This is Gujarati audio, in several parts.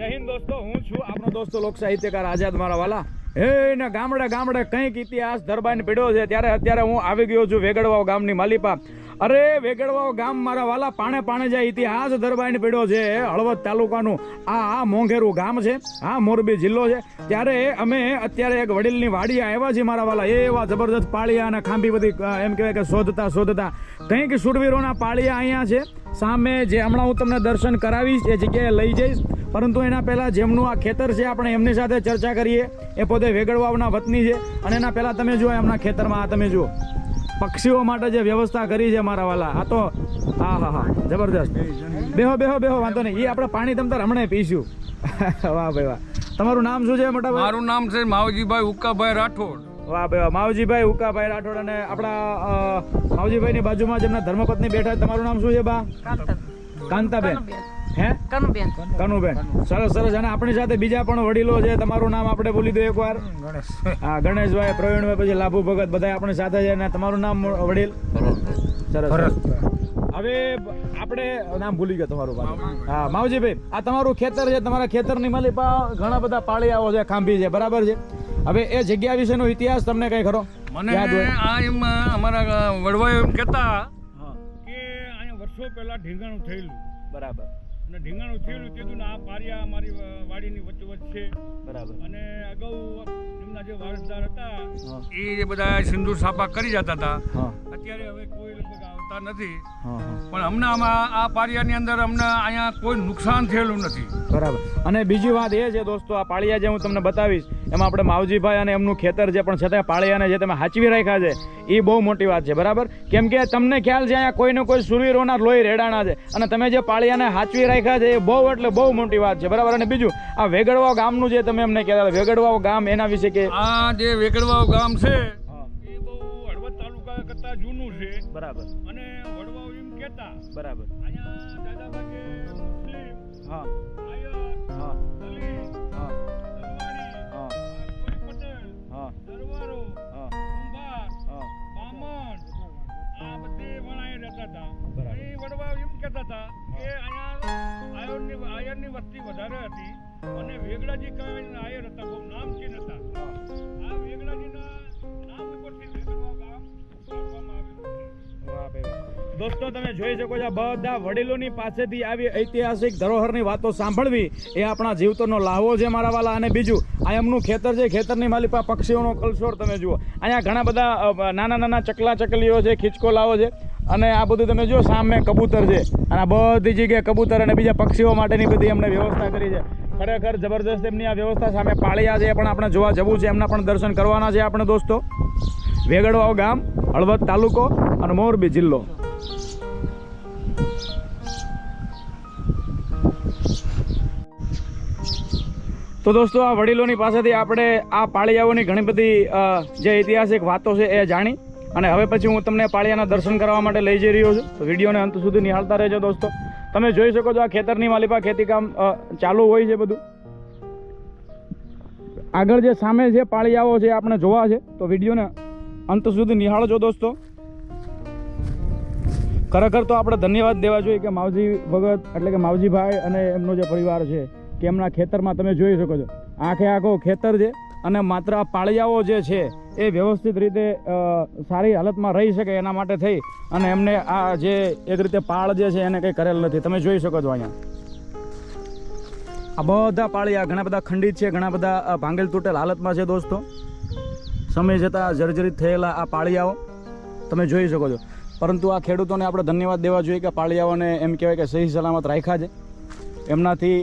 જય હિન્દ દોસ્તો, હું છું આપણો દોસ્તો લોક સાહિત્યકાર આઝાદ મારા વાલા હે ને ગામડે ગામડે કંઈક ઇતિહાસ દરબાઈને પીડ્યો છે. ત્યારે અત્યારે હું આવી ગયો છું વેગડવાવ ગામની માલિપા. અરે, વેગડવાવ ગામ મારા વાલા પાણે પાણે જાય ઇતિહાસ દરબાઈને પીડ્યો છે હળવદ તાલુકાનું આ આ મોંઘેરું ગામ છે, આ મોરબી જિલ્લો છે. ત્યારે અમે અત્યારે એક વડીલની વાડી આવ્યા છીએ મારા વાલા એવા જબરદસ્ત પાળિયા અને ખાંભી બધી એમ કહેવાય કે શોધતા શોધતા કંઈક સુરવીરોના પાળિયા અહીંયા છે. સામે જે હમણાં હું તમને દર્શન કરાવીશ, એ જગ્યાએ લઈ જઈશ. પરંતુ એના પહેલાં જેમનું આ ખેતર છે, આપણે એમની સાથે ચર્ચા કરીએ. એ પોતે વેગળવાવના વતની છે. અને એના પહેલાં તમે જુઓ, એમના ખેતરમાં આ તમે જુઓ. પક્ષીઓ માટે જે વ્યવસ્થા કરી છે મારા વાલા, આ તો, હા હા હા જબરદસ્ત બેહો બેહો બેહો, વાંધો નહીં. એ આપણે પાણી તમ તાર હમણાં પીશું. વાહ, ભાઈ, વાહ. તમારું નામ શું છે, મોટા મારું નામ છે માવજીભાઈ ઉક્કાભાઈ રાઠોડ. વાહ ભાઈ વાહ. માવજીભાઈ ઉકાભાઈ રાઠોડ અને આપણા માવજીભાઈની બાજુમાં જેમના ધર્મપત્ની બેઠા છે, તમારું નામ શું છે બા? કાંતાબેન. હે? કનુબેન. કનુબેન. સરસ સરસ. અને આપણી સાથે બીજા પણ વડીલો છે. તમારું નામ આપણે બોલી દો એકવાર. હા ગણેશભાઈ પ્રવીણભાઈ પછી લાભુ ભગત બધા આપણી સાથે છે. અને તમારું નામ વડીલ? સરસ હવે આપણે નામ ભૂલી ગયા તમારું હા માવજીભાઈ આ તમારું ખેતર છે. તમારા ખેતરની માલિપા ઘણા બધા પાળિયાઓ છે ખાંભી છે. બરાબર છે? હવે એ જગ્યા વિશેનો ઇતિહાસ તમને કઈ ખરો? મને આ એમ અમારા વડવાઈ એમ કહેતા. હા. કે અહીંયા વર્ષો પહેલા ઢીંગાણું થયેલું. બરાબર. અને ઢીંગાણું થયેલું તેનું આ પારિયા અમારી વાડીની વચ્ચે છે બરાબર. અને અગાઉ એમના જે વારસદાર હતા એ બધા સિંદૂર સાપા કરી જતા હતા અત્યારે હવે કોઈ લગભગ આવતા નથી. પણ અમને આમાં આ પાળિયાની અંદર અમને અહીંયા કોઈ નુકસાન થયેલું નથી. બરાબર. અને બીજી વાત એ છે દોસ્તો આ પાળિયા જે હું તમને બતાવીશ એમાં આપણે માવજીભાઈ અને એમનું ખેતર છે પણ છતાં પાળિયાને જે તમે હાચવી રાખ્યા છે એ બહુ મોટી વાત છે બરાબર? કેમ કે તમને ખ્યાલ છે અહીંયા કોઈને કોઈ સુરવીરોના લોહી રેડાણા છે અને તમે જે પાળિયાને હાચવી રાખ્યા છે એ બહુ એટલે બહુ મોટી વાત છે બરાબર? અને બીજું આ વેગડવાવ ગામનું જે તમે એમને કહેતા વેગડવાવ ગામ એના વિશે કે આ જે વેકડવાવ ગામ છે એ બહુ હળવદ તાલુકા કરતા જૂનું છે. બરાબર. અને વડવાવ એમ કહેતા બરાબર. અહીંયા દાદાભાગે મુસ્લિમ હા. હા. હા. હા. પટેલ હા. દરબારો હા. કુંભાર હા. બામણ આ બધી વણાએ રહેતા હતા. બરાબર. એ વડવા એમ કહેતા હતા કે અહીંયા આયરની આયરની વસ્તી વધારે હતી. અને વેગડાજી કઈ આયર હતા, બહુ નામચીન હતા. આ વેગડાજીના નામ ઉપરથી વેગડવા ગામ. દોસ્તો, તમે જોઈ શકો છો બધા વડીલોની પાસેથી આવી ઐતિહાસિક ધરોહરની વાતો સાંભળવી એ આપણા જીવતોનો લાહવો છે મારા વાલા. અને બીજું, આ એમનું ખેતર છે, ખેતરની માલિપા પક્ષીઓનો કલશોર તમે જુઓ. અહીંયા ઘણા બધા નાના નાના ચકલા ચકલીઓ છે ખીચકોલાઓ છે. અને આ બધું તમે જુઓ, સામે કબૂતર છે. અને આ બધી જગ્યાએ કબૂતર અને બીજા પક્ષીઓ માટેની બધી એમણે વ્યવસ્થા કરી છે. ખરેખર જબરદસ્ત એમની આ વ્યવસ્થા સામે પાળિયા છે પણ આપણે જોવા જવું છે. એમના પણ દર્શન કરવાના છે આપણે દોસ્તો. વેગડવાવ ગામ, હળવદ તાલુકો અને મોરબી જિલ્લો. તો દોસ્તો, આ વડીલોની પાસેથી આપણે આ પાળિયાઓની ઘણી બધી જે ઐતિહાસિક વાતો છે એ જાણી અને હવે પછી હું તમને પાળિયાના દર્શન કરવા માટે લઈ જઈ રહ્યો છું. તો વિડીયોને અંત સુધી નિહાળતા રહેજો દોસ્તો. તમે જોઈ શકો છો આ ખેતરની માલિપા ખેતીકામ ચાલુ હોય છે બધું. આગળ જે સામે જે પાળિયાઓ છે આપણે જોવા છે, તો વિડીયોને અંત સુધી નિહાળજો દોસ્તો. ખરેખર તો આપણે ધન્યવાદ દેવા જોઈએ કે માવજી ભગત, એટલે કે માવજીભાઈ અને એમનો જે પરિવાર છે, કે એમના ખેતરમાં તમે જોઈ શકો છો. આખે આખો ખેતર છે અને માત્ર આ પાળિયાઓ જે છે, એ વ્યવસ્થિત રીતે સારી હાલતમાં રહી શકે એના માટે થઈ અને એમને આ જે એક રીતે પાળ જે છે એને કંઈ કરેલ નથી. તમે જોઈ શકો છો અહીંયા. આ બધા પાળિયા ઘણા બધા ખંડિત છે, ઘણા બધા ભાંગેલ તૂટેલ હાલતમાં છે દોસ્તો. સમય જતાં જર્જરિત થયેલા આ પાળિયાઓ તમે જોઈ શકો છો. પરંતુ આ ખેડૂતોને આપણે ધન્યવાદ દેવા જોઈએ કે પાળિયાઓને એમ કહેવાય કે સહી સલામત રાખ્યા છે. એમનાથી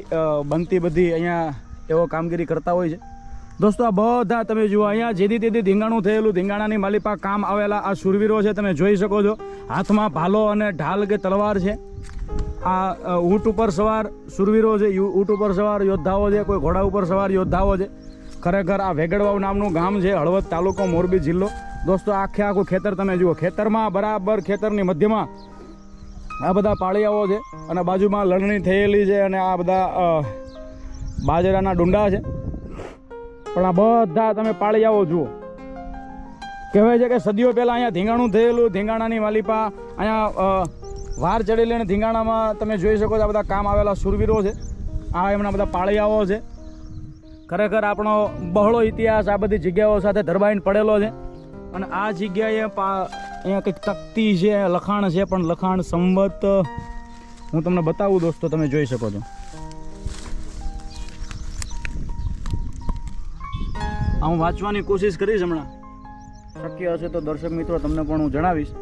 બનતી બધી અહીંયા એવો કામગીરી કરતા હોય છે. દોસ્તો, આ બધા તમે જુઓ, અહીંયા જેથી તેથી ધીંગાણું થયેલું, ધીંગાણાની માલિપા કામ આવેલા આ સુરવીરો છે, તમે જોઈ શકો છો. હાથમાં ભાલો અને ઢાલ કે તલવાર છે. આ ઊંટ ઉપર સવાર સુરવીરો છે ઊંટ ઉપર સવાર યોદ્ધાઓ છે, કોઈ ઘોડા ઉપર સવાર યોદ્ધાઓ છે. ખરેખર આ વેગડવાવ નામનું ગામ છે, હળવદ તાલુકો મોરબી જિલ્લો. દોસ્તો, આખે આખું ખેતર તમે જુઓ, ખેતરમાં બરાબર ખેતરની મધ્યમાં આ બધા પાળિયાઓ છે અને બાજુમાં લણણી થયેલી છે અને આ બધા બાજરાના ડુંડા છે. પણ આ બધા તમે પાળિયાઓ જુઓ. કહેવાય છે કે સદીઓ પહેલાં અહીંયા ધીંગાણું થયેલું, ધીંગાણાની માલિપા, અહીંયા વાર ચડેલી અને ધીંગાણામાં તમે જોઈ શકો છો આ બધા કામ આવેલા સુરવીરો છે. આ એમના બધા પાળિયાઓ છે. ખરેખર આપણો બહોળો ઇતિહાસ આ બધી જગ્યાઓ સાથે ધરબાઈને પડેલો છે. અને આ જગ્યાએ પા, અહીંયા કંઈક તકતી છે, લખાણ છે, પણ લખાણ સંવત હું તમને બતાવું દોસ્તો, તમે જોઈ શકો છો. હું વાંચવાની કોશિશ કરીશ હમણાં. શક્ય હશે તો દર્શક મિત્રો તમને પણ હું જણાવીશ.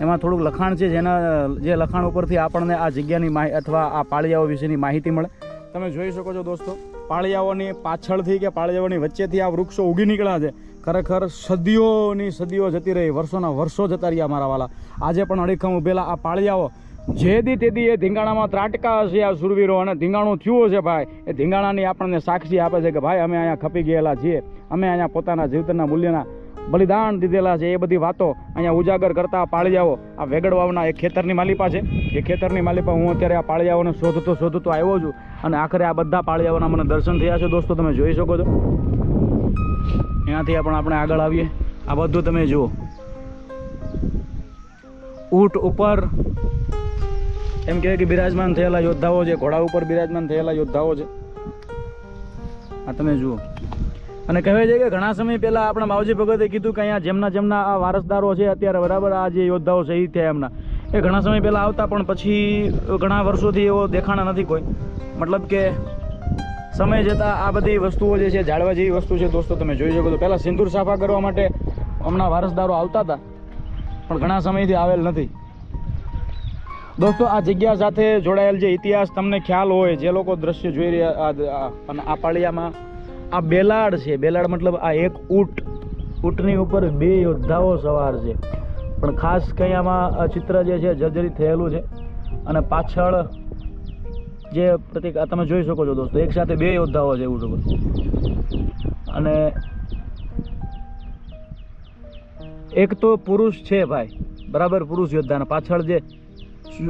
એમાં થોડુંક લખાણ છે જેના, જે લખાણ ઉપરથી આપણને આ જગ્યાની માહિતી અથવા આ પાળિયાઓ વિશેની માહિતી મળે. તમે જોઈ શકો છો દોસ્તો, પાળિયાઓની પાછળથી કે પાળિયાઓની વચ્ચેથી આ વૃક્ષો ઉગી નીકળ્યા છે. ખરેખર સદીઓની સદીઓ જતી રહી, વર્ષોના વર્ષો જતા રહ્યા મારા વાલા. આજે પણ અડીખમ ઉભેલા આ પાળિયાઓ જે દી તે એ ધીંગાણામાં ત્રાટકા હશે આ સુરવીરો અને ધીંગાણું થયું હશે ભાઈ. એ ધીંગાણાની આપણને સાક્ષી આપે છે કે ભાઈ અમે અહીંયા ખપી ગયેલા છીએ. અમે અહીંયા પોતાના જીવતના મૂલ્યના બલિદાન દીધેલા છે. એ બધી વાતો અહીંયા ઉજાગર કરતા પાળિયાઓ આ વેગડવાવના એક ખેતરની માલિપા છે. એ ખેતરની માલિપા હું અત્યારે આ પાળિયાઓને શોધતો શોધતો આવ્યો છું અને આખરે આ બધા પાળિયાઓના મને દર્શન થયા છે. દોસ્તો, તમે જોઈ શકો છો. એનાથી પણ આપણે આગળ આવીએ. આ બધું તમે જુઓ. ઊંટ ઉપર એમ કહેવાય કે બિરાજમાન થયેલા યોદ્ધાઓ છે, ઘોડા ઉપર બિરાજમાન થયેલા યોદ્ધાઓ છે. આ તમે જુઓ. અને કહેવાય છે કે ઘણા સમય પહેલાં આપણા માવજી ભગતે કીધું કે અહીંયા જેમના જેમના આ વારસદારો છે, અત્યારે બરાબર આ જે યોદ્ધાઓ શહીદ થયા એમના. એ ઘણા સમય પહેલાં આવતા, પણ પછી ઘણા વર્ષોથી એવો દેખાણા નથી કોઈ. મતલબ કે સમય જતાં આ બધી વસ્તુઓ જે છે, જાળવા જેવી વસ્તુ છે, દોસ્તો, તમે જોઈ શકો છો. પહેલાં સિંદૂર સાફા કરવા માટે હમણાં વારસદારો આવતા હતા, પણ ઘણા સમયથી આવેલ નથી. દોસ્તો, આ જગ્યા સાથે જોડાયેલ જે ઇતિહાસ તમને ખ્યાલ હોય, જે લોકો દ્રશ્ય જોઈ રહ્યા અને આ પાળિયામાં, આ બેલાડ છે. બેલાડ મતલબ આ એક ઊંટ, ઊંટની ઉપર બે યોદ્ધાઓ સવાર છે. પણ ખાસ કંઈ આમાં ચિત્ર જે છે, જર્જરિત થયેલું છે. અને પાછળ જે પ્રતિક તમે જોઈ શકો છો દોસ્તો, એક સાથે બે યોદ્ધાઓ છે ઊંટ ઉપર. અને એક તો પુરુષ છે ભાઈ, બરાબર પુરુષ યોદ્ધાના. પાછળ જે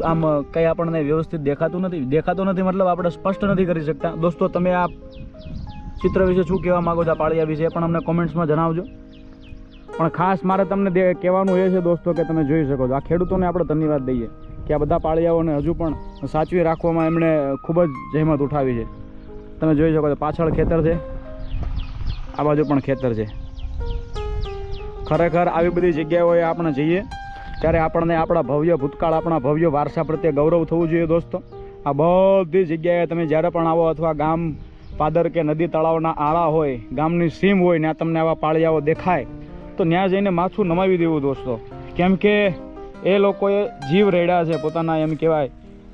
આમ કંઈ આપણને વ્યવસ્થિત દેખાતું નથી? દેખાતું નથી મતલબ આપણે સ્પષ્ટ નથી કરી શકતા. દોસ્તો, તમે આ ચિત્ર વિશે શું કહેવા માગો છો પાળિયા વિશે પણ અમને કોમેન્ટ્સમાં જણાવજો. પણ ખાસ મારે તમને કહેવાનું એ છે દોસ્તો કે તમે જોઈ શકો છો. આ ખેડૂતોને આપણે ધન્યવાદ દઈએ કે આ બધા પાળિયાઓને હજુ પણ સાચવી રાખવામાં એમણે ખૂબ જ જહેમત ઉઠાવી છે. તમે જોઈ શકો છો, પાછળ ખેતર છે. આ બાજુ પણ ખેતર છે. ખરેખર આવી બધી જગ્યાઓએ આપણે જઈએ. ત્યારે આપણને આપણા ભવ્ય ભૂતકાળ, આપણા ભવ્ય વારસા પ્રત્યે ગૌરવ થવું જોઈએ દોસ્તો. આ બધી જગ્યાએ તમે જ્યારે પણ આવો અથવા ગામ પાદર કે નદી તળાવના આળા હોય, ગામની સીમ હોય ત્યાં તમને આવા પાળિયાઓ દેખાય, તો ત્યાં જઈને માથું નમાવી દેવું દોસ્તો. કેમ કે એ લોકોએ જીવ રેડ્યા છે પોતાના એમ કહેવાય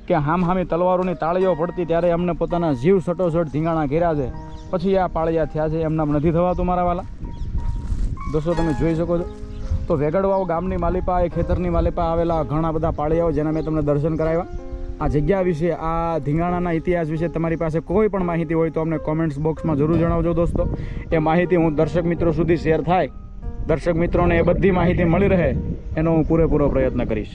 કે હામ હામી તલવારોની તાળીઓ પડતી ત્યારે એમને પોતાના જીવ સટોસટ ધીંગાણા ઘેર્યા છે. પછી આ પાળિયા થયા છે એમના નથી થવાતું મારા વાલા. દોસ્તો, તમે જોઈ શકો છો. તો વેગડવાવ ગામની માલિપા, એ ખેતરની માલિપા આવેલા ઘણા બધા પાળિયાઓ જેના મેં તમને દર્શન કરાવ્યા. આ જગ્યા વિશે, આ ધીંગાણાના ઇતિહાસ વિશે તમારી પાસે કોઈ પણ માહિતી હોય તો અમને કોમેન્ટ્સ બોક્સમાં જરૂર જણાવજો દોસ્તો. એ માહિતી હું દર્શક મિત્રો સુધી શેર થાય. દર્શક મિત્રોને એ બધી માહિતી મળી રહે, એનો હું પૂરેપૂરો પ્રયત્ન કરીશ.